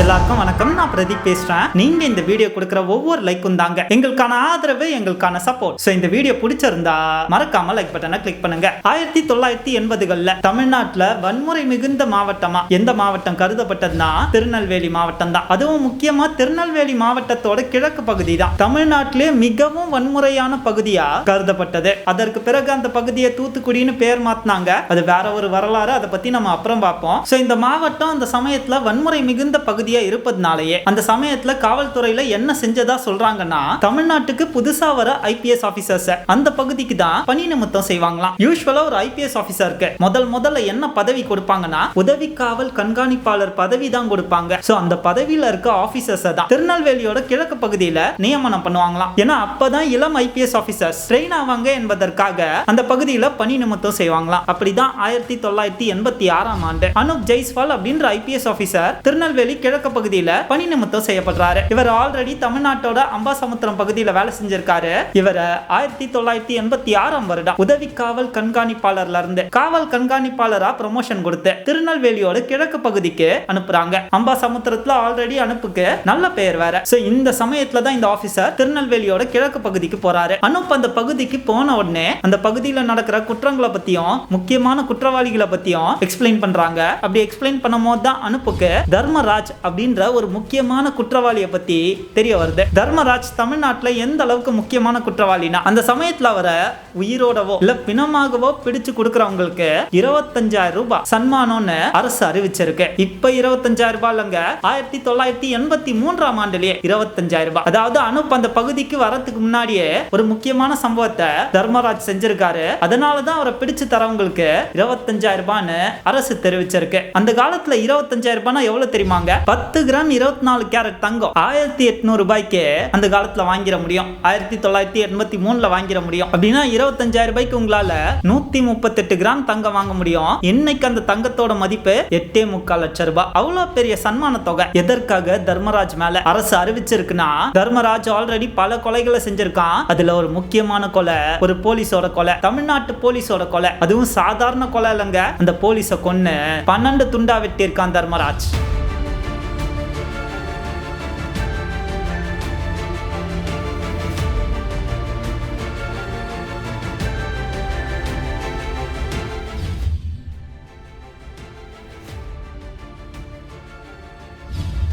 எல்லாருக்கும் வணக்கம். நான் பிரதீப் பேசுறேன். நீங்க இந்த வீடியோ கொடுக்குற ஒவ்வொரு லைக்கும் தாங்க. எங்களுக்கான ஆதரவு எங்களுக்கான சப்போர்ட் சோ இந்த வீடியோ பிடிச்சிருந்தா மறக்காம லைக் பட்டனை கிளிக் பண்ணுங்க. ஆயிரத்தி தொள்ளாயிரத்தி எண்பதுகள்ல தமிழ்நாட்டுல வன்முறை மிகுந்த மாவட்டமா எந்த மாவட்டம் கருதப்பட்டதுன்னா திருநெல்வேலி மாவட்டம் தான். அதுவும் முக்கியமா திருநெல்வேலி மாவட்டத்தோட கிழக்கு பகுதி தான். தமிழ்நாட்டிலே மிகவும் வன்முறையான பகுதியா கருதப்பட்டது. அதற்கு பிறகு அந்த பகுதியை தூத்துக்குடின்னு பேர் மாத்தினாங்க. அது வேற ஒரு வரலாறு. அதை பத்தி நம்ம அப்புறம் பார்ப்போம். சோ இந்த மாவட்டம் அந்த சமயத்துல வன்முறை மிகுந்த பகுதி பகுதியா இருப்பதுனாலயே அந்த சமயத்துல காவல்துறையில என்ன செஞ்சதா சொல்றாங்கன்னா தமிழ்நாட்டுக்கு புதுசா வர ஐபிஎஸ் ஆபீசர்ஸ் அந்த பகுதிக்கு தான் பணி நிமித்தம் செய்வாங்களாம். யூஸ்வலா ஒரு ஐபிஎஸ் ஆபீசருக்கு முதல் முதல்ல என்ன பதவி கொடுப்பாங்கன்னா உதவி காவல் கண்காணிப்பாளர் பதவி தான் கொடுப்பாங்க. சோ அந்த பதவியில இருக்க ஆபீசர்ஸ் தான் திருநெல்வேலியோட கிழக்கு பகுதியில நியமனம் பண்ணுவாங்களாம். ஏன்னா அப்பதான் இளம் ஐபிஎஸ் ஆபீசர்ஸ் ட்ரெயின் ஆவாங்க என்பதற்காக அந்த பகுதியில பணி நிமித்தம் செய்வாங்களாம். அப்படிதான் ஆயிரத்தி தொள்ளாயிரத்தி எண்பத்தி ஆறாம் ஆண்டு அனுப் ஜெய்ஸ்வால் அப்படின்ற ஐபிஎஸ் ஆபீசர் திருநெல்வேலி கிழக்கு பகுதியில பணி நிமித்தம் செய்யப்படுறாரு. இவர் ஆல்ரெடி தமிழ்நாட்டோட அம்பாசமுத்திரம் பகுதியில வேலை செஞ்சிருக்காரு. இவர் ஆயிரத்தி தொள்ளாயிரத்தி எண்பத்தி ஆறாம் வருடம் உதவி காவல் கண்காணிப்பாளர்ல இருந்து காவல் கண்காணிப்பாளரா ப்ரமோஷன் கொடுத்து திருநெல்வேலியோட கிழக்கு பகுதிக்கு அனுப்புறாங்க. அம்பாசமுத்திரத்துல ஆல்ரெடி அனுப்புக்கு நல்ல பெயர் வேற. சோ இந்த சமயத்துல தான் இந்த ஆபீசர் திருநெல்வேலியோட கிழக்கு பகுதிக்கு போறாரு. அனுப் அந்த பகுதிக்கு போன உடனே அந்த பகுதியில நடக்கிற குற்றங்களை பத்தியும் முக்கியமான குற்றவாளிகளை பத்தியும் எக்ஸ்பிளைன் பண்றாங்க. அப்படி எக்ஸ்பிளைன் பண்ணும் போது தான் அனுப்புக்கு தர்மராஜ் அப்படின்ற ஒரு முக்கியமான குற்றவாளியை பத்தி தெரிய வருது. தர்மராஜ் தமிழ்நாட்டுல எந்த அளவுக்கு முக்கியமான குற்றவாளினா அந்த சமயத்துல அவரை உயிரோடவோ இல்ல பிணமாகவோ பிடிச்சு கொடுக்கறவங்களுக்கு இருபத்தஞ்சாயிரம் ரூபாய் சன்மானம்னு அரசு அறிவிச்சிருக்கு. இப்ப இருபத்தஞ்சாயிரம் ரூபாய் இல்லைங்க ஆயிரத்தி தொள்ளாயிரத்தி எண்பத்தி மூன்றாம் ஆண்டுலயே இருபத்தஞ்சாயிரம் ரூபாய். அதாவது அனுப் அந்த பகுதிக்கு வரத்துக்கு முன்னாடியே ஒரு முக்கியமான சம்பவத்தை தர்மராஜ் செஞ்சிருக்காரு. அதனாலதான் அவரை பிடிச்சு தரவங்களுக்கு இருபத்தஞ்சாயிரம் ரூபான்னு அரசு தெரிவிச்சிருக்கு. அந்த காலத்துல இருபத்தஞ்சாயிரம் ரூபாய்னா எவ்வளவு தெரியுமாங்க? பத்து கிராம் இருபத்தி நாலு கேரட் தங்கம். ஆயிரத்தி எட்நூறு ரூபாய்க்கு அந்த காலத்துல வாங்கிட முடியும். ஆயிரத்தி தொள்ளாயிரத்தி எண்பத்தி மூணுல வாங்கிட முடியும். அப்படின்னா இருபத்தஞ்சாயிரம் ரூபாய்க்கு உங்களால நூத்தி முப்பத்தெட்டு கிராம் தங்கம் வாங்க முடியும். இன்னைக்கு அந்த தங்கத்தோட மதிப்பு? எட்டே முக்கால் லட்சம் ரூபாய். அவ்வளவு பெரிய சன்மான தொகை. எதற்காக தர்மராஜ் மேல அரசு அறிவிச்சிருக்குன்னா தர்மராஜ் ஆல்ரெடி பல கொலைகளை செஞ்சிருக்கான். அதுல ஒரு முக்கியமான கொலை ஒரு போலீஸோட கொலை தமிழ்நாட்டு போலீஸோட கொலை. அதுவும் சாதாரண கொலை இல்லைங்க. அந்த போலீஸை கொன்னு பன்னெண்டு துண்டா வெட்டியிருக்கான் தர்மராஜ்.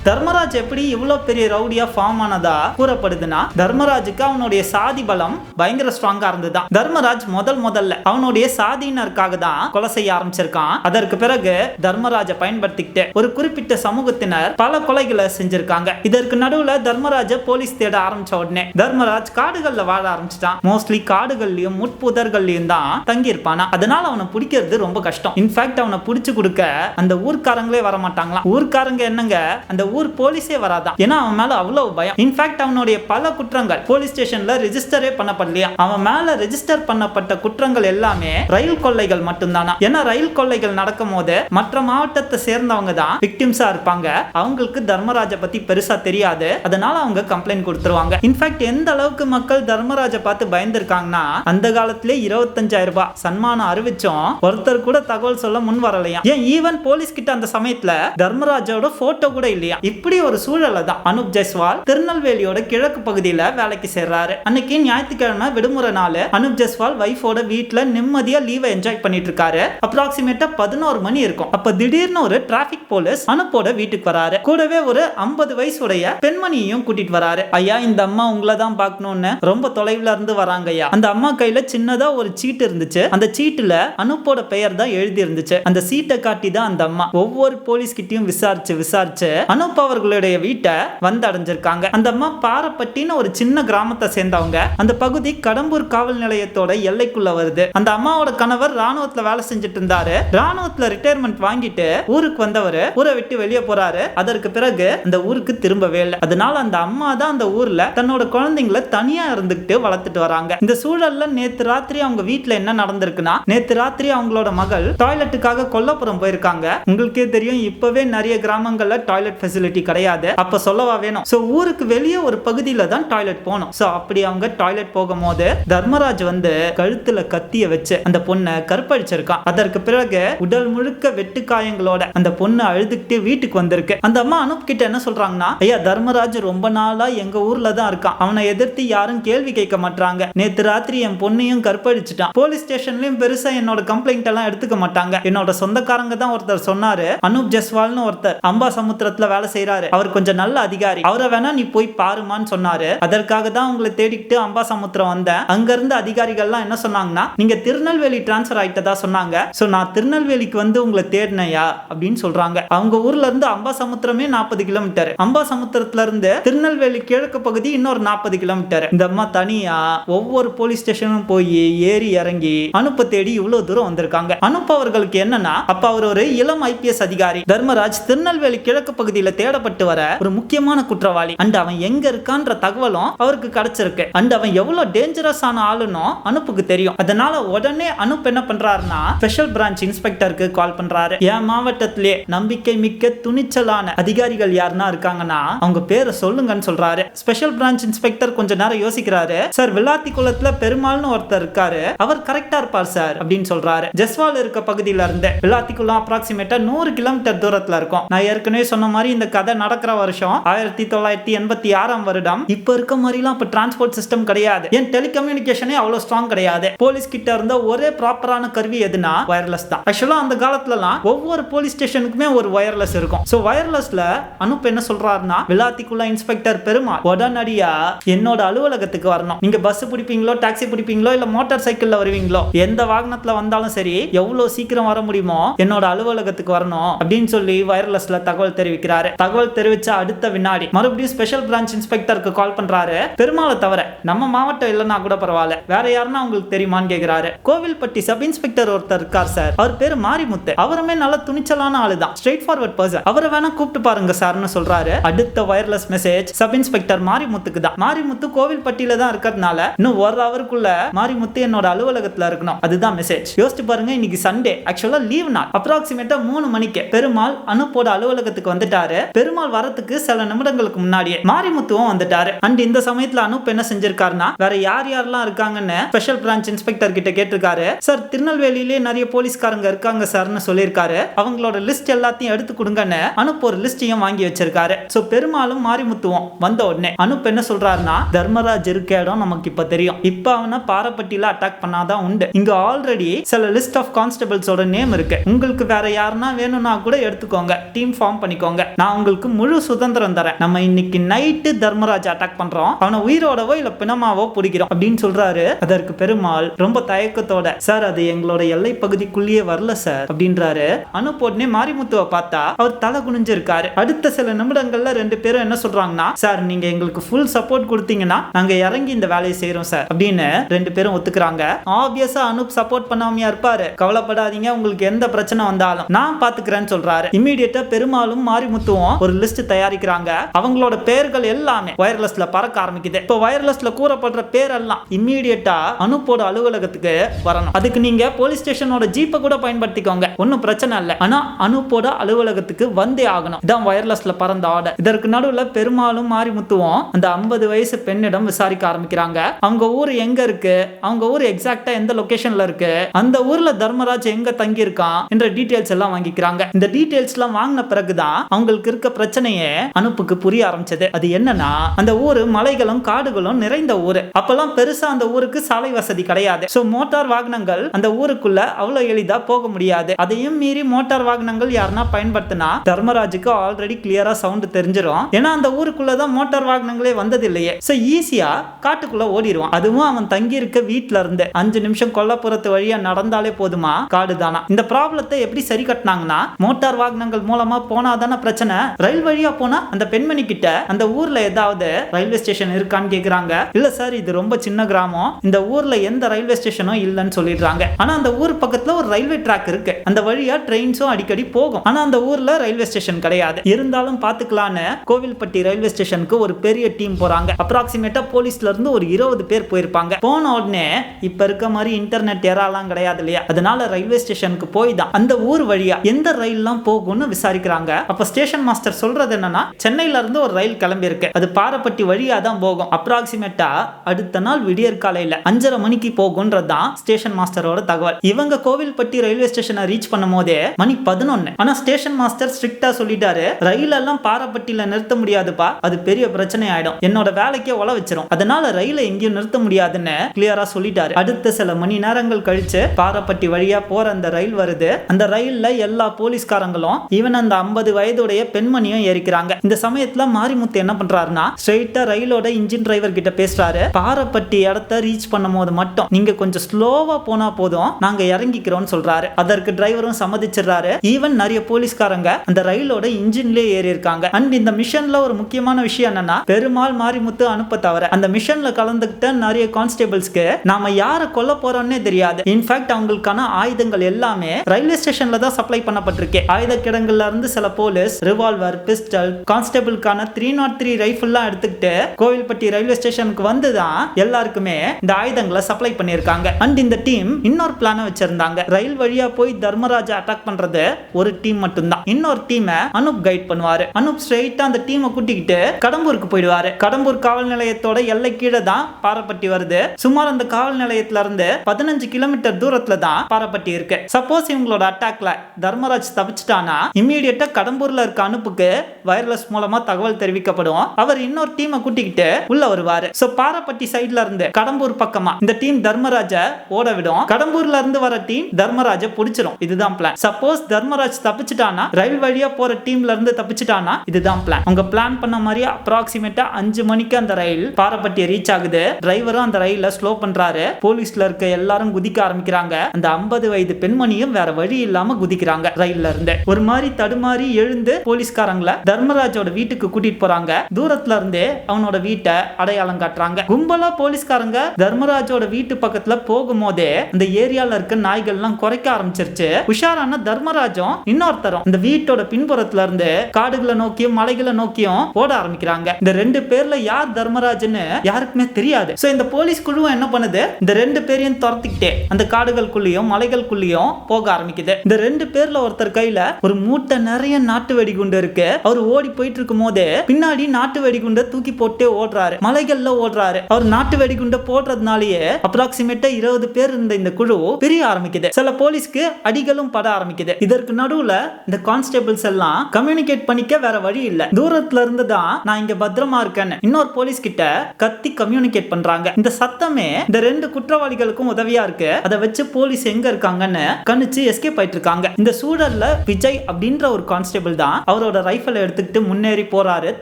தர்மராஜ் எப்படி இவ்வளவு பெரிய ரவுடியா ஃபார்ம் ஆனதா கூறப்படுதுன்னா தர்மராஜுக்கு அவனுடைய சாதி பலம் பயங்கர ஸ்ட்ராங்கா இருந்ததுதான் தர்மராஜ் முதல் முதல்ல அவனுடைய சாதியினருக்காக தான் கொலை செய்ய ஆரம்பிச்சிருக்கான். அதற்கு பிறகு தர்மராஜை பயன்படுத்திக்கிட்டு ஒரு குறிப்பிட்ட சமூகத்தினர் பல கொலைகளை செஞ்சிருக்காங்க. இதற்கு நடுவுல தர்மராஜ போலீஸ் தேட ஆரம்பிச்ச உடனே தர்மராஜ் காடுகள்ல வாழ ஆரம்பிச்சிட்டான். மோஸ்ட்லி காடுகள்லயும் முட்புதர்கள்லயும் தான் தங்கி இருப்பானா அதனால அவனை பிடிக்கிறது ரொம்ப கஷ்டம். இன்ஃபேக்ட் அவனை பிடிச்சு கொடுக்க அந்த ஊர்க்காரங்களே வர மாட்டாங்களாம் ஊர்க்காரங்க என்னங்க? அந்த ஊர் போலீஸே வராதான் ஏன்னா அவன் மேல அவ்வளவு பயம். இன்ஃபேக்ட் அவனுடைய பல குற்றங்கள் போலீஸ் ஸ்டேஷன்ல ரெஜிஸ்டரே பண்ணப்படலையா? அவன் மேல ரெஜிஸ்டர் பண்ணப்பட்ட குற்றங்கள் எல்லாமே ரயில் கொள்ளைகள் மட்டும்தானா? ஏன்னா ரயில் கொள்ளைகள் நடக்கும் போது மற்ற மாவட்டத்தை சேர்ந்தவங்க தான் விக்டிம்ஸா இருப்பாங்க. அவங்களுக்கு தர்மராஜ பத்தி பெருசா தெரியாது. அதனால அவங்க கம்ப்ளைண்ட் கொடுத்துருவாங்க. இன்ஃபேக்ட் எந்த அளவுக்கு மக்கள் தர்மராஜ பார்த்து பயந்துருக்காங்கன்னா அந்த காலத்திலே இருபத்தஞ்சாயிரம் ரூபாய் சன்மானம் அறிவிச்சோம். ஒருத்தர் கூட தகவல் சொல்ல முன் வரலையா? ஏன் ஈவன் போலீஸ் கிட்ட அந்த சமயத்துல தர்மராஜோட போட்டோ கூட இல்லையா? இப்படி ஒரு சூழல்ல தான் அனுப் ஜெஸ்வால் திருநெல்வேலியோட கிழக்கு பகுதியில வேலைக்கு சேர்றாரு. அன்னைக்கு ஞாயிற்றுக்கிழமை விடுமுறை நாள் அனுப் ஜெஸ்வால் வைஃபோட வீட்டில் நிம்மதியா லீவை என்ஜாய் பண்ணிட்டு இருக்காரு. அப்ராக்சிமேட்டா பதினோரு மணி இருக்கும். அப்ப திடீர்னு ஒரு டிராபிக் போலீஸ் அனுப்போட வீட்டுக்கு வராரு. கூடவே ஒரு ஐம்பது வயசுடைய பெண்மணியையும் கூட்டிட்டு வராரு. ஐயா இந்த அம்மா உங்களை தான் பார்க்கணும்னு ரொம்ப தொலைவுல இருந்து வராங்க ஐயா. அந்த அம்மா கையில சின்னதா ஒரு சீட்டு இருந்துச்சு. அந்த சீட்டுல அனுப்போட பெயர் தான் எழுதி இருந்துச்சு அந்த சீட்டை காட்டி தான் அந்த அம்மா ஒவ்வொரு போலீஸ் கிட்டையும் விசாரிச்சு விசாரிச்சு அனுப் அவர்களுடைய வீட்டை வந்து அடைஞ்சிருக்காங்க அந்த அம்மா பாரப்பட்டின்னு ஒரு சின்ன கிராமத்தை சேர்ந்தவங்க. அந்த பகுதி கடம்பூர் காவல் நிலையத்தோட எல்லைக்குள்ள வருது. அந்த அம்மாவோட கணவர் ராணுவத்துல வேலை செஞ்சுட்டு இருந்தாரு. ராணுவத்துல ரிட்டையர்மெண்ட் வாங்கிட்டு ஊருக்கு வந்தவர் ஊரை விட்டு வெளியே போறாரு. அதற்கு பிறகு அந்த ஊருக்கு திரும்பவே இல்லை. அதனால அந்த அம்மா தான் அந்த ஊர்ல தன்னோட குழந்தைங்களை தனியா இருந்துகிட்டு வளர்த்துட்டு வராங்க. இந்த சூழல்ல நேத்து ராத்திரி அவங்க வீட்டுல என்ன நடந்திருக்குன்னா நேத்து ராத்திரி அவங்களோட மகள் டாய்லெட்டுக்காக கொல்லப்புறம் போயிருக்காங்க. உங்களுக்கே தெரியும் இப்பவே நிறைய கிராமங்கள்ல டாய்லெட் ஃபெசிலிட்டி ஃபெசிலிட்டி கிடையாது. அப்ப சொல்லவா வேணும்? சோ ஊருக்கு வெளியே ஒரு பகுதியில தான் டாய்லெட் போகணும். சோ அப்படி அவங்க டாய்லெட் போகும்போது தர்மராஜ் வந்து கழுத்துல கத்திய வச்சு அந்த பொண்ணை கற்பழிச்சிருக்கான். அதற்கு பிறகு உடல் முழுக்க வெட்டு காயங்களோட அந்த பொண்ணு அழுதுகிட்டே வீட்டுக்கு வந்திருக்கு. அந்த அம்மா அனுப் கிட்ட என்ன சொல்றாங்கன்னா ஐயா தர்மராஜ் ரொம்ப நாளா எங்க ஊர்ல தான் இருக்கான். அவனை எதிர்த்து யாரும் கேள்வி கேட்க மாட்டாங்க நேத்து ராத்திரி என் பொண்ணையும் கற்பழிச்சிட்டான். போலீஸ் ஸ்டேஷன்லயும் பெருசா என்னோட கம்ப்ளைண்ட் எல்லாம் எடுத்துக்க மாட்டாங்க. என்னோட சொந்தக்காரங்க தான் ஒருத்தர் சொன்னாரு. அனூப் ஜெஸ்வால்னு ஒருத்தர் அம்பா சமுத்திரத்துல வேலை செய்யறாரு அவர் கொஞ்சம் நல்ல அதிகாரி. அவரை வேணா நீ போய் பாருமான்னு சொன்னாரு. அதற்காக தான் உங்களை தேடிக்கிட்டு அம்பா சமுத்திரம் வந்தேன். அங்க இருந்து அதிகாரிகள்லாம் என்ன சொன்னாங்கன்னா நீங்க திருநெல்வேலி டிரான்ஸ்ஃபர் ஆயிட்டதா? சொன்னாங்க. சோ நான் திருநெல்வேலிக்கு வந்து உங்களை தேடினையா அப்படின்னு சொல்றாங்க. அவங்க ஊர்ல இருந்து அம்பா சமுத்திரமே நாற்பது கிலோமீட்டர். அம்பா சமுத்திரத்துல இருந்து திருநெல்வேலி கிழக்கு பகுதி இன்னொரு நாற்பது கிலோமீட்டர். இந்த அம்மா தனியா ஒவ்வொரு போலீஸ் ஸ்டேஷனும் போய் ஏறி இறங்கி அனுப்ப தேடி இவ்வளவு தூரம் வந்திருக்காங்க. அனுப்ப அவர்களுக்கு என்னன்னா அப்ப அவர் ஒரு இளம் ஐபிஎஸ் அதிகாரி. தர்மராஜ் திருநெல்வேலி கிழக்கு பகுதியில தேடப்பட்டு வர ஒரு முக்கியமான குற்றவாளி. அண்ட் அவன் எங்க இருக்கான்ற தகவலும் அவருக்கு கிடைச்சிருக்கு. அண்ட் அவன் எவ்வளவு டேஞ்சரஸ் ஆன ஆளுனும் அனுப்புக்கு தெரியும். அதனால உடனே அனுப் என்ன பண்றாருன்னா ஸ்பெஷல் பிரான்ச் இன்ஸ்பெக்டருக்கு கால் பண்றாரு. என் மாவட்டத்திலே நம்பிக்கை மிக்க துணிச்சலான அதிகாரிகள் யாருன்னா இருக்காங்கன்னா அவங்க பேரை சொல்லுங்கன்னு சொல்றாரு. ஸ்பெஷல் பிரான்ச் இன்ஸ்பெக்டர் கொஞ்ச நேரம் யோசிக்கிறாரு. சார் விளாத்தி குளத்துல பெருமாள்னு ஒருத்தர் இருக்காரு. அவர் கரெக்டா இருப்பார் சார் அப்படின்னு சொல்றாரு. ஜெஸ்வால் இருக்க பகுதியில இருந்து விளாத்திக்குளம் அப்ராக்சிமேட்டா நூறு கிலோமீட்டர் தூரத்துல இருக்கும். நான் ஏற்கனவே சொன்ன மாதிரி இந்த கதை நடக்கிற வருஷம் ஆயிரத்தி தொள்ளாயிரத்தி எண்பத்தி ஆறாம் வருடம். இப்ப இருக்க மாதிரிலாம் இப்ப டிரான்ஸ்போர்ட் சிஸ்டம் கிடையாது. ஏன் டெலிகம்யூனிகேஷனே அவ்வளவு ஸ்ட்ராங் கிடையாது. போலீஸ் கிட்ட இருந்த ஒரே ப்ராப்பரான கருவி எதுனா வயர்லெஸ் தான். ஆக்சுவலா அந்த காலத்துலலாம் ஒவ்வொரு போலீஸ் ஸ்டேஷனுக்குமே ஒரு வயர்லெஸ் இருக்கும். ஸோ வயர்லெஸ்ல அனுப் என்ன சொல்றாருன்னா விழாத்திக்குள்ள இன்ஸ்பெக்டர் பெருமாள் உடனடியா என்னோட அலுவலகத்துக்கு வரணும். நீங்க பஸ் பிடிப்பீங்களோ டாக்ஸி பிடிப்பீங்களோ இல்ல மோட்டார் சைக்கிள்ல வருவீங்களோ எந்த வாகனத்துல வந்தாலும் சரி எவ்வளவு சீக்கிரம் வர முடியுமோ என்னோட அலுவலகத்துக்கு வரணும். அப்படின்னு சொல்லி வயர்லெஸ்ல தகவல் தெரிவிக்கிறாரு. தகவல் தெரிவிச்ச அடுத்த வினாடி மறுபடியும் ஸ்பெஷல் பிரான்ச் இன்ஸ்பெக்டருக்கு கால் பண்றாரு. பெருமாளை தவிர நம்ம மாவட்டம் இல்லைன்னா கூட பரவாயில்ல. வேற யாருன்னா உங்களுக்கு தெரியுமான்னு கேக்குறாரு. கோவில்பட்டி சப் இன்ஸ்பெக்டர் ஒருத்தர் இருக்கார் சார் அவர் பேரு மாரிமுத்து. அவருமே நல்ல துணிச்சலான ஆளு தான் ஸ்ட்ரெயிட் ஃபார்வர்ட் பர்சன் அவரை வேணா கூப்பிட்டு பாருங்க சார்னு சொல்றாரு. அடுத்த வயர்லெஸ் மெசேஜ் சப் இன்ஸ்பெக்டர் மாரிமுத்துக்கு தான். மாரிமுத்து கோவில்பட்டியில தான் இருக்கிறதுனால இன்னும் ஒரு அவருக்குள்ள மாரிமுத்து என்னோட அலுவலகத்துல இருக்கணும். அதுதான் மெசேஜ் யோசிச்சு பாருங்க இன்னைக்கு சண்டே ஆக்சுவலா லீவ் நாள். அப்ராக்சிமேட்டா மூணு மணிக்கு பெருமாள் அனுப்போட அலுவலகத்துக்கு வந்துட்டாரு. பெருமாள் வரத்துக்கு சில நிமிடங்களுக்கு முன்னாடியே மாரிமுத்துவும் வந்துட்டாரு. அண்ட் இந்த சமயத்துல அனுப் என்ன செஞ்சிருக்காருன்னா வேற யார் யாரெல்லாம் இருக்காங்கன்னு ஸ்பெஷல் பிரான்ச் இன்ஸ்பெக்டர் கிட்ட கேட்டிருக்காரு. சார் திருநெல்வேலியிலே நிறைய போலீஸ்காரங்க இருக்காங்க சார்னு சொல்லியிருக்காரு. அவங்களோட லிஸ்ட் எல்லாத்தையும் எடுத்து கொடுங்கன்னு அனுப் ஒரு லிஸ்டையும் வாங்கி வச்சிருக்காரு. சோ பெருமாளும் மாரிமுத்துவும் வந்த உடனே அனுப் என்ன சொல்றாருன்னா தர்மராஜ் இருக்க இடம் நமக்கு இப்ப தெரியும். இப்ப அவனை பாரப்பட்டியில அட்டாக் பண்ணாதான் உண்டு. இங்க ஆல்ரெடி சில லிஸ்ட் ஆஃப் கான்ஸ்டபிள்ஸோட நேம் இருக்கு. உங்களுக்கு வேற யாருன்னா வேணும்னா கூட எடுத்துக்கோங்க. டீம் ஃபார்ம் பண்ணிக்கோங்க. நான் அவங்களுக்கு முழு சுதந்திரம் தரேன். நம்ம இன்னைக்கு நைட்டு தர்மராஜ் அட்டாக் பண்றோம். அவனை உயிரோடவோ இல்ல பிணமாவோ பிடிக்கிறோம் அப்படின்னு சொல்றாரு. அதற்கு பெருமாள் ரொம்ப தயக்கத்தோட சார் அது எங்களோட எல்லை பகுதிக்குள்ளேயே வரல சார் அப்படின்றாரு. அனுப் உடனே மாரிமுத்துவை பார்த்தா அவர் தலை குனிஞ்சிருக்காரு. அடுத்த சில நிமிடங்கள்ல ரெண்டு பேரும் என்ன சொல்றாங்கன்னா சார் நீங்க எங்களுக்கு ஃபுல் சப்போர்ட் கொடுத்தீங்கன்னா நாங்க இறங்கி இந்த வேலையை செய்யறோம் சார் அப்படின்னு ரெண்டு பேரும் ஒத்துக்கிறாங்க. ஆப்வியஸா அனுப் சப்போர்ட் பண்ணாமையா இருப்பாரு. கவலைப்படாதீங்க உங்களுக்கு எந்த பிரச்சனை வந்தாலும். நான் பாத்துக்கிறேன்னு சொல்றாரு. இமீடியட்டா பெருமாளும் மாரிமுத்துவும் ஒரு லிஸ்ட் தயாரிக்கிறாங்க. அவங்களோட பேர்கள் எல்லாமே வயர்லெஸ்ல பறக்க ஆரம்பிக்குது. இப்போ வயர்லெஸ்ல கூறப்படுற பேரெல்லாம் இம்மீடியட்டா அனுப்போட அலுவலகத்துக்கு வரணும். அதுக்கு நீங்க போலீஸ் ஸ்டேஷனோட ஜீப்பை கூட பயன்படுத்திக்கோங்க. ஒன்றும் பிரச்சனை இல்லை. ஆனா அனுப்போட அலுவலகத்துக்கு வந்தே ஆகணும். இதான் வயர்லெஸ்ல பறந்த ஆர்டர் இதற்கு நடுவுல பெருமாளும் மாரிமுத்துவும் அந்த ஐம்பது வயசு பெண்ணிடம் விசாரிக்க ஆரம்பிக்கிறாங்க. அவங்க ஊர் எங்க இருக்கு? அவங்க ஊர் எக்ஸாக்டா எந்த லொகேஷன்ல இருக்கு? அந்த ஊர்ல தர்மராஜ் எங்க தங்கி இருக்கான் என்ற டீடைல்ஸ் எல்லாம் வாங்கிக்கிறாங்க. இந்த டீடைல்ஸ் எல்லாம் வாங்கின பிறகுதான் அவங்களுக்கு இருக்க பிரச்சனையே அனுப்புக்கு புரிய ஆரம்பிச்சது. அது என்னன்னா அந்த ஊரு மலைகளும் காடுகளும் நிறைந்த ஊரு. அப்பெல்லாம் பெருசா அந்த ஊருக்கு சாலை வசதி கிடையாது. சோ மோட்டார் வாகனங்கள் அந்த ஊருக்குள்ள அவ்வளவு எளிதா போக முடியாது. அதையும் மீறி மோட்டார் வாகனங்கள் யாருன்னா பயன்படுத்தினா தர்மராஜுக்கு ஆல்ரெடி கிளியரா சவுண்ட் தெரிஞ்சிடும் ஏன்னா அந்த ஊருக்குள்ளதான் மோட்டார் வாகனங்களே வந்தது இல்லையே சோ ஈஸியா காட்டுக்குள்ள ஓடிடுவான் அதுவும் அவன் தங்கி இருக்க வீட்டுல இருந்து அஞ்சு நிமிஷம் கொல்லப்புறத்து வழியா நடந்தாலே போதுமா? காடு தானா இந்த ப்ராப்ளத்தை எப்படி சரி கட்டினாங்கன்னா மோட்டார் வாகனங்கள் மூலமா போனாதான பிரச்சனை? ரயில் வழியா போனா அந்த பெண்மணி கிட்ட அந்த ஊர்ல ஏதாவது ரயில்வே ஸ்டேஷன் இருக்கான்னு கேக்குறாங்க. இல்ல சார் இது ரொம்ப சின்ன கிராமம். இந்த ஊர்ல எந்த ரயில்வே ஸ்டேஷனும் இல்லைன்னு சொல்லிடுறாங்க. ஆனா அந்த ஊர் பக்கத்துல ஒரு ரயில்வே ட்ராக் இருக்கு. அந்த வழியா ட்ரெயின்ஸும் அடிக்கடி போகும். ஆனா அந்த ஊர்ல ரயில்வே ஸ்டேஷன் கிடையாது. இருந்தாலும் பாத்துக்கலான்னு கோவில்பட்டி ரயில்வே ஸ்டேஷனுக்கு ஒரு பெரிய டீம் போறாங்க. அப்ராக்சிமேட்டா போலீஸ்ல இருந்து ஒரு இருபது பேர் போயிருப்பாங்க. போன உடனே இப்ப இருக்க மாதிரி இன்டர்நெட் ஏறாலாம் கிடையாது இல்லையா? அதனால ரயில்வே ஸ்டேஷனுக்கு போய் தான் அந்த ஊர் வழியா எந்த ரயில்லாம் போகும்னு விசாரிக்கிறாங்க. அப்ப ஸ்டேஷன் மாஸ்டர் சொல்றது என்னன்னா சென்னையில இருந்து ஒரு ரயில் கிளம்பியிருக்கு. அது பாரப்பட்டி வழியா தான் போகும். அப்ராக்சிமேட்டா அடுத்த நாள் விடியற் காலையில அஞ்சரை மணிக்கு போகும்ன்றது தான் ஸ்டேஷன் மாஸ்டரோட தகவல். இவங்க கோவில்பட்டி ரயில்வே ஸ்டேஷனை ரீச் பண்ணும் போதே மணி பதினொன்னு. ஆனா ஸ்டேஷன் மாஸ்டர் ஸ்ட்ரிக்டா சொல்லிட்டாரு ரயில் எல்லாம் பாரப்பட்டியில நிறுத்த முடியாதுப்பா. அது பெரிய பிரச்சனை ஆயிடும் என்னோட வேலைக்கே ஒல வச்சிரும். அதனால ரயிலை எங்கேயும் நிறுத்த முடியாதுன்னு கிளியரா சொல்லிட்டாரு. அடுத்த சில மணி நேரங்கள் கழிச்சு பாரப்பட்டி வழியா போற அந்த ரயில் வருது. அந்த ரயில்ல எல்லா போலீஸ்காரங்களும் ஈவன் அந்த ஐம்பது வயதுடைய பெண்மணியும் ஏறிக்கிறாங்க. இந்த சமயத்துல மாரிமுத்து என்ன பண்றாருன்னா ஸ்ட்ரெயிட்டா ரயிலோட இன்ஜின் டிரைவர் கிட்ட பேசுறாரு. பாரப்பட்டி இடத்த ரீச் பண்ணும் போது மட்டும் நீங்க கொஞ்சம் ஸ்லோவா போனா போதும் நாங்க இறங்கிக்கிறோம்னு சொல்றாரு. அதற்கு டிரைவரும் சம்மதிச்சிடுறாரு. ஈவன் நிறைய போலீஸ்காரங்க அந்த ரயிலோட இன்ஜின்லயே ஏறி இருக்காங்க அண்ட் இந்த மிஷன்ல ஒரு முக்கியமான விஷயம் என்னன்னா பெருமாள் மாரிமுத்து அனுப்ப தவிர அந்த மிஷன்ல கலந்துக்கிட்ட நிறைய கான்ஸ்டேபிள்ஸ்க்கு நாம யாரை கொல்ல போறோம்னே தெரியாது. இன்ஃபேக்ட் அவங்களுக்கான ஆயுதங்கள் எல்லாமே ரயில்வே ஸ்டேஷன்ல தான் சப்ளை பண்ணப்பட்டிருக்கு. ஆயுத கிடங்குல இருந்து சில போலீஸ் ரிவால்வர் பிஸ்டல் கான்ஸ்டபிளுக்கான த்ரீ நாட் த்ரீ ரைஃபிள்லாம் எடுத்துக்கிட்டு கோவில்பட்டி ரயில்வே ஸ்டேஷனுக்கு வந்து தான் எல்லாருக்குமே இந்த ஆயுதங்களை சப்ளை பண்ணியிருக்காங்க. அண்ட் இந்த டீம் இன்னொரு பிளான வச்சிருந்தாங்க. ரயில் வழியா போய் தர்மராஜா அட்டாக் பண்றது ஒரு டீம் மட்டும்தான். இன்னொரு டீமை அனுப் கைட் பண்ணுவாரு. அனுப் ஸ்ட்ரெயிட்டா அந்த டீமை கூட்டிக்கிட்டு கடம்பூருக்கு போயிடுவாரு. கடம்பூர் காவல் நிலையத்தோட எல்லை கீழே தான் பாரப்பட்டி வருது. சுமார் அந்த காவல் நிலையத்துல இருந்து பதினஞ்சு கிலோமீட்டர் தூரத்துல தான் பாரப்பட்டி இருக்கு. சப்போஸ் இவங்களோட அட்டாக்ல தர்மராஜ் தப்பிச்சிட்டானா இம்மீடியட்டா கடம்பூர்ல இருக்க அனுப்புக்கு வயர்லெஸ் மூலமா தகவல் தெரிவிக்கப்படும் அவர் இன்னொரு டீமை கூட்டிக்கிட்டு உள்ள வருவாரு. சோ பாரப்பட்டி சைட்ல இருந்து கடம்பூர் பக்கமா இந்த டீம் தர்மராஜ ஓட விடும். கடம்பூர்ல இருந்து வர டீம் தர்மராஜ புடிச்சிரும். இதுதான் பிளான் சப்போஸ் தர்மராஜ் தப்பிச்சிட்டானா ரயில் வழியா போற டீம்ல இருந்து தப்பிச்சிட்டானா இதுதான் பிளான் அவங்க பிளான் பண்ண மாதிரி அப்ராக்சிமேட்டா அஞ்சு மணிக்கு அந்த ரயில் பாரப்பட்டியை ரீச் ஆகுது. டிரைவரும் அந்த ரயில ஸ்லோ பண்றாரு. போலீஸ்ல இருக்க எல்லாரும் குதிக்க ஆரம்பிக்கிறாங்க. அந்த ஐம்பது வயது பெண்மணியும் வேற வழி இல்லாம குதிக்கிறாங்க ரயில்ல இருந்து. ஒரு மாதிரி தடுமாறி எழுந்து போலீஸ் போலீஸ்காரங்கள தர்மராஜோட வீட்டுக்கு கூட்டிட்டு போறாங்க. தூரத்துல இருந்தே அவனோட வீட்டை அடையாளம் காட்டுறாங்க. கும்பலா போலீஸ்காரங்க தர்மராஜோட வீட்டு பக்கத்துல போகும்போதே அந்த ஏரியால இருக்க நாய்கள்லாம் குறைக்க ஆரம்பிச்சிருச்சு. உஷாரான தர்மராஜும் இன்னொருத்தரும் இந்த வீட்டோட பின்புறத்துல இருந்து காடுகளை நோக்கியும் மலைகளை நோக்கியும் ஓட ஆரம்பிக்கிறாங்க. இந்த ரெண்டு பேர்ல யார் தர்மராஜ்னு யாருக்குமே தெரியாது. சோ இந்த போலீஸ் குழுவும் என்ன பண்ணுது? இந்த ரெண்டு பேரையும் துரத்திக்கிட்டே அந்த காடுகளுக்குள்ளேயும் மலைகளுக்குள்ளயும் போக ஆரம்பிக்குது. இந்த ரெண்டு பேர்ல ஒருத்தர் கையில ஒரு மூட்டை நிறைய நாட்டு வெடிகுண்டு இருக்கு. அவர் ஓடி போயிட்டு இருக்கும் போதே பின்னாடி நாட்டு வெடிகுண்டை தூக்கி போட்டே ஓடுறாரு. மலைகள்ல ஓடுறாரு. அவர் நாட்டு வெடிகுண்டை போடுறதுனாலயே அப்ராக்சிமேட்டா இருபது பேர் இருந்த இந்த குழு பிரிய ஆரம்பிக்குது. சில போலீஸ்க்கு அடிகளும் பட ஆரம்பிக்குது. இதற்கு நடுவுல இந்த கான்ஸ்டேபிள்ஸ் எல்லாம் கம்யூனிகேட் பண்ணிக்க வேற வழி இல்ல. தூரத்துல இருந்து தான் நான் இங்க பத்திரமா இருக்கேன்னு இன்னொரு போலீஸ் கிட்ட கத்தி கம்யூனிகேட் பண்றாங்க. இந்த சத்தமே இந்த ரெண்டு குற்றவாளிகளுக்கும் உதவியா இருக்கு. அதை வச்சு போலீஸ் எங்க இருக்காங்கன்னு கணிச்சு எஸ்கேப் ஆயிட்டு இருக்காங்க இந்த சூழல்ல விஜய் அப்படின்ற ஒரு கான்ஸ்டேபிள் தான் அவரோட ரைஃபிளை எடுத்துக்கிட்டு முன்னேறி போறாரு.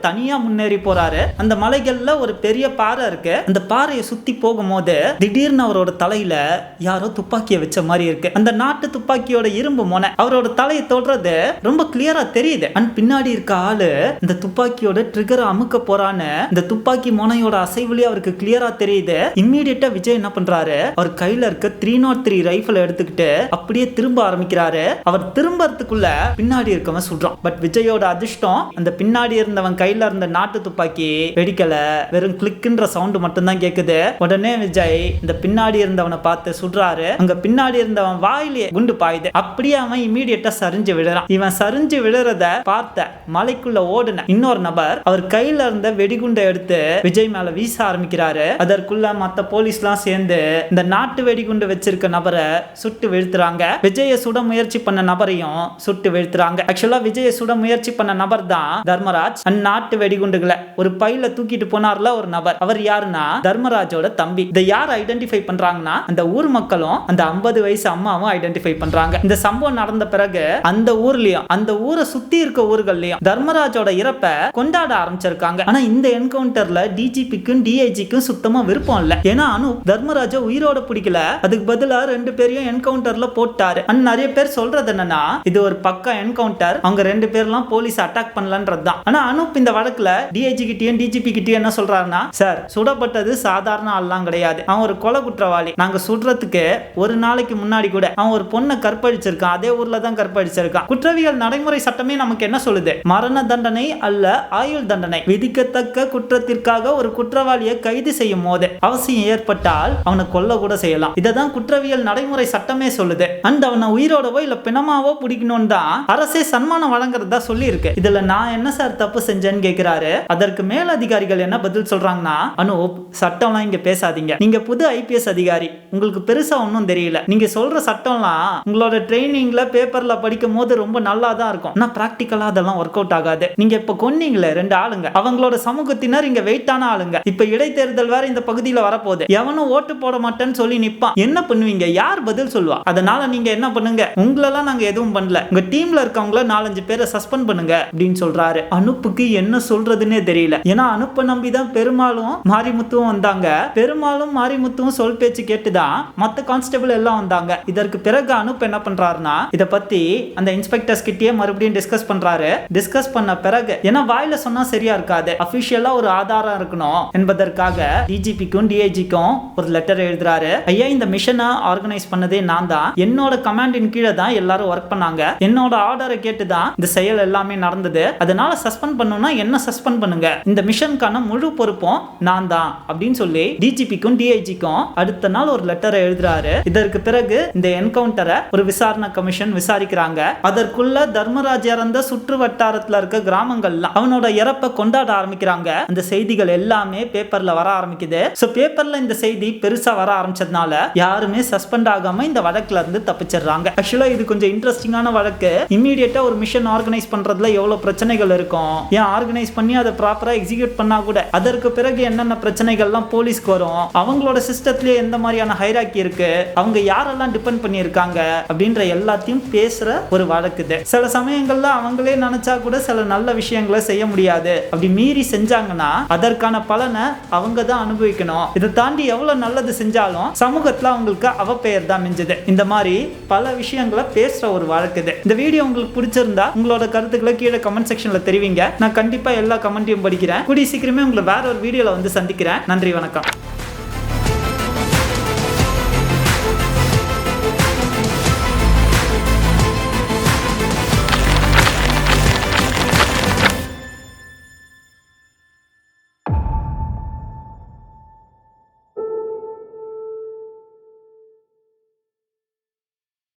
தனியா முன்னேறி போறாரு. அந்த மலைகள்ல ஒரு பெரிய பாறை இருக்கு. அந்த பாறையை சுத்தி போகும்போது திடீர்னு அவரோட தலையில யாரோ துப்பாக்கியை வச்ச மாதிரி இருக்கு. அந்த நாட்டு துப்பாக்கியோட இரும்பு முனை. அவரோட தலையை தொடுறது ரொம்ப கிளியரா தெரியுது. அண்ட் பின்னாடி இருக்க ஆளு இந்த துப்பாக்கியோட ட்ரிகர் அமுக்க போறான்னு இந்த துப்பாக்கி முனையோட அசைவுலயே அவருக்கு கிளியரா தெரியுது. இம்மீடியட்டா விஜய் என்ன பண்றாரு? அவர் கையில இருக்க த்ரீ நாட் த்ரீ ரைஃபிள் எடுத்துக்கிட்டு அப்படியே திரும்ப ஆரம்பிக்கிறாரு. அவர் திரும்பறதுக்குள்ள பின்னாடி இருக்கவன் சுடுறான். பட் விஜயோட அதிர்ஷ்டம் அந்த பின்னாடி இருந்தவன் கையில இருந்த நாட்டு துப்பாக்கி வெடிக்கல. வெறும் கிளிக்குன்ற சவுண்ட் மட்டும் தான் கேக்குது. உடனே விஜய் இந்த பின்னாடி இருந்தவனை பார்த்து சுடுறாரு. அங்க பின்னாடி இருந்தவன் வாயிலேயே குண்டு பாயுது. அப்படியே அவன் இமீடியட்டா சரிஞ்சு விழுறான். இவன் சரிஞ்சு விழுறத பார்த்த மலைக்குள்ள ஓடுன இன்னொரு நபர் அவர் கையில இருந்த வெடிகுண்டை எடுத்து விஜய் மேல வீச ஆரம்பிக்கிறாரு. அதற்குள்ள மத்த போலீஸ்லாம் சேர்ந்து இந்த நாட்டு வெடிகுண்டு வச்சிருக்க நபரை சுட்டு வீழ்த்துறாங்க. விஜய சுட முயற்சி பண்ண நபரையும் சுட்டு வீழ்த்துறாங்க. ஆக்சுவலா விஜய சுட முயற்சி பண்ண நபர் தான் தர்மராஜ். அந்நாட்டு வெடிகுண்டுகளை ஒரு பையில தூக்கிட்டு போனார்ல ஒரு நபர். அவர் யாருன்னா தர்மராஜோட தம்பி. இதை யார் ஐடென்டிஃபை பண்றாங்கன்னா அந்த ஊர் மக்களும் அந்த ஐம்பது வயசு அம்மாவும் ஐடென்டிஃபை பண்றாங்க. இந்த சம்பவம் நடந்த பிறகு அந்த ஊர்லயும் அந்த ஊரை சுத்தி இருக்க ஊர்கள்லயும் தர்மராஜோட இறப்பை கொண்டாட ஆரம்பிச்சிருக்காங்க. ஆனா இந்த என்கவுண்டர்ல டிஜிபிக்கும் டிஐஜிக்கும் சுத்தமா விருப்பம் இல்ல. ஏன்னா அனு தர்மராஜ உயிரோட பிடிக்கல. அதுக்கு பதிலா ரெண்டு பேரையும் என்கவுண்டர்ல போட்டாரு. அண்ட் நிறைய பேர் சொல்றது என்னன்னா இது ஒரு பக்கம் என்கவுண்டர். அவங்க ரெண்டு பேர்லாம் போலீஸ் அட்டாக் பண்ணலன்றது தான். ஆனா அனுப் இந்த வழக்குல டிஐஜி கிட்டயும் டிஜிபி கிட்டயும் என்ன சொல்றாருன்னா சார் சுடப்பட்டது சாதாரண ஆள்லாம் கிடையாது. அவன் ஒரு கொலை குற்றவாளி. நாங்க சுடுறதுக்கு ஒரு நாளைக்கு முன்னாடி கூட அவன் ஒரு பொண்ணை கற்பழிச்சிருக்கான். அதே ஊர்ல தான் கற்பழிச்சிருக்கான். குற்றவியல் நடைமுறை சட்டமே நமக்கு என்ன சொல்லுது? மரண தண்டனை அல்ல ஆயுள் தண்டனை. விதிக்கத்தக்க குற்றத்திற்காக ஒரு குற்றவாளியை கைது செய்யும் போது அவசியம் ஏற்பட்டால் அவனை கொல்ல கூட செய்யலாம். இதை தான் குற்றவியல் நடைமுறை சட்டமே சொல்லுது. அண்ட் அவனை உயிரோடவோ இல்ல பிணமாவோ பிடிக்கணும்னு தான் அரசே சன்மானம் வழங்குறதா சொல்லி சொல்லியிருக்கு. இதுல நான் என்ன சார் தப்பு செஞ்சேன்னு கேக்குறாரு அதற்கு மேல் அதிகாரிகள் என்ன பதில் சொல்றாங்கன்னா அனூப் சட்டம்லாம் இங்க பேசாதீங்க. நீங்க புது ஐபிஎஸ் அதிகாரி. உங்களுக்கு பெருசா ஒன்றும் தெரியல. நீங்க சொல்ற சட்டம்லாம் உங்களோட ட்ரைனிங்ல பேப்பர்ல படிக்கும் போது ரொம்ப நல்லா தான் இருக்கும். ஆனா பிராக்டிக்கலா அதெல்லாம் ஒர்க் அவுட் ஆகாது. நீங்க இப்ப கொன்னீங்களே ரெண்டு ஆளுங்க. அவங்களோட சமூகத்தினர் இங்க வெயிட்டான ஆளுங்க. இப்ப இடைத்தேர்தல் வேற இந்த பகுதியில வரப்போகுது. எவனும் ஓட்டு போட மாட்டேன்னு சொல்லி நிப்பான். என்ன பண்ணுவீங்க? யார் பதில் சொல்லுவா? அதனால நீங்க என்ன பண்ணுங்க? உங்களெல்லாம் நாங்க எதுவும் பண்ணல. உங்க டீம்ல இருக்கவங்கள நாலஞ்சு பேரை சஸ்பெண்ட் பண்ணுங்க அப்படின்னு சொல்றாரு. அனுப்புக்கு என்ன சொல்றதுன்னே தெரியல. ஏன்னா அனுப்ப நம்பி தான் பெருமாளும் மாரிமுத்துவும் வந்தாங்க. பெருமாளும் மாரிமுத்துவும் சொல் பேச்சு கேட்டுதான் மத்த கான்ஸ்டபிள் எல்லாம் வந்தாங்க. இதற்கு பிறகு அனுப் என்ன பண்றாருன்னா இதை பத்தி அந்த இன்ஸ்பெக்டர்ஸ் கிட்டேயே மறுபடியும் டிஸ்கஸ் பண்றாரு. டிஸ்கஸ் பண்ண பிறகு ஏன்னா வாயில சொன்னா சரியா இருக்காது. அபிஷியலா ஒரு ஆதாரம் இருக்கணும் என்பதற்காக டிஜிபிக்கும் டிஐஜிக்கும் ஒரு லெட்டர் எழுதுறாரு. ஐயா இந்த மிஷனை ஆர்கனைஸ் பண்ணதே நான் தான் என்னோட கமாண்டின் கீழே தான் எல்லாரும் ஒர்க் பண்ணாங்க. என்னோட ஆர்டரை கேட்டு தான் இந்த செயல் எல்லாம் எல்லாமே நடந்தது. அதனால சஸ்பெண்ட் பண்ணணும்னா என்ன சஸ்பெண்ட் பண்ணுங்க? இந்த மிஷனுக்கான முழு பொறுப்பும் நான் தான் அப்படின்னு சொல்லி டிஜிபிக்கும் டிஐஜிக்கும் அடுத்த நாள் ஒரு லெட்டரை எழுதுறாரு. இதற்கு பிறகு இந்த என்கவுண்டரை ஒரு விசாரணை கமிஷன் விசாரிக்கிறாங்க. அதற்குள்ள தர்மராஜ் இறந்த சுற்று வட்டாரத்துல இருக்க கிராமங்கள்லாம் அவனோட இறப்பை கொண்டாட ஆரம்பிக்கிறாங்க. அந்த செய்திகள் எல்லாமே பேப்பர்ல வர ஆரம்பிக்குது. ஸோ பேப்பர்ல இந்த செய்தி பெருசா வர ஆரம்பிச்சதுனால யாருமே சஸ்பெண்ட் ஆகாம இந்த வழக்குல இருந்து தப்பிச்சிடுறாங்க. ஆக்சுவலா இது கொஞ்சம் இன்ட்ரெஸ்டிங்கான வழக்கு. இம்மீடியட்டா ஒரு மிஷன் ஆர்கனைஸ் பண்ணுறதுல எவ்வளவு பிரச்சனைகள் இருக்கும்? ஏன் ஆர்கனைஸ் பண்ணி அதை ப்ராப்பராக எக்ஸிக்யூட் பண்ணால் கூட? அதற்கு பிறகு என்னென்ன பிரச்சனைகள்லாம் போலீஸ்க்கு வரும்? அவங்களோட சிஸ்டத்துலேயே எந்த மாதிரியான ஹைராக்கி இருக்கு? அவங்க யாரெல்லாம் டிபெண்ட் பண்ணியிருக்காங்க? அப்படின்ற எல்லாத்தையும் பேசுற ஒரு வழக்கு இது. சில சமயங்கள்ல அவங்களே நினைச்சா கூட சில நல்ல விஷயங்களை செய்ய முடியாது. அப்படி மீறி செஞ்சாங்கன்னா அதற்கான பலனை அவங்க தான் அனுபவிக்கணும். இதை தாண்டி எவ்வளவு நல்லது செஞ்சாலும் சமூகத்துல அவங்களுக்கு அவப்பெயர் தான் மிஞ்சுது. இந்த மாதிரி பல விஷயங்களை பேசுற ஒரு வழக்கு இது. இந்த வீடியோ உங்களுக்கு பிடிச்சிருந்தா உங்களோட கருத்து கருத்துக்களை கீழே கமெண்ட் செக்ஷன்ல தெரிவிங்க. நான் கண்டிப்பா எல்லா கமெண்ட்டையும் படிக்கிறேன். கூடிய சீக்கிரமே உங்களை வேற ஒரு வீடியோல வந்து சந்திக்கிறேன். நன்றி வணக்கம்.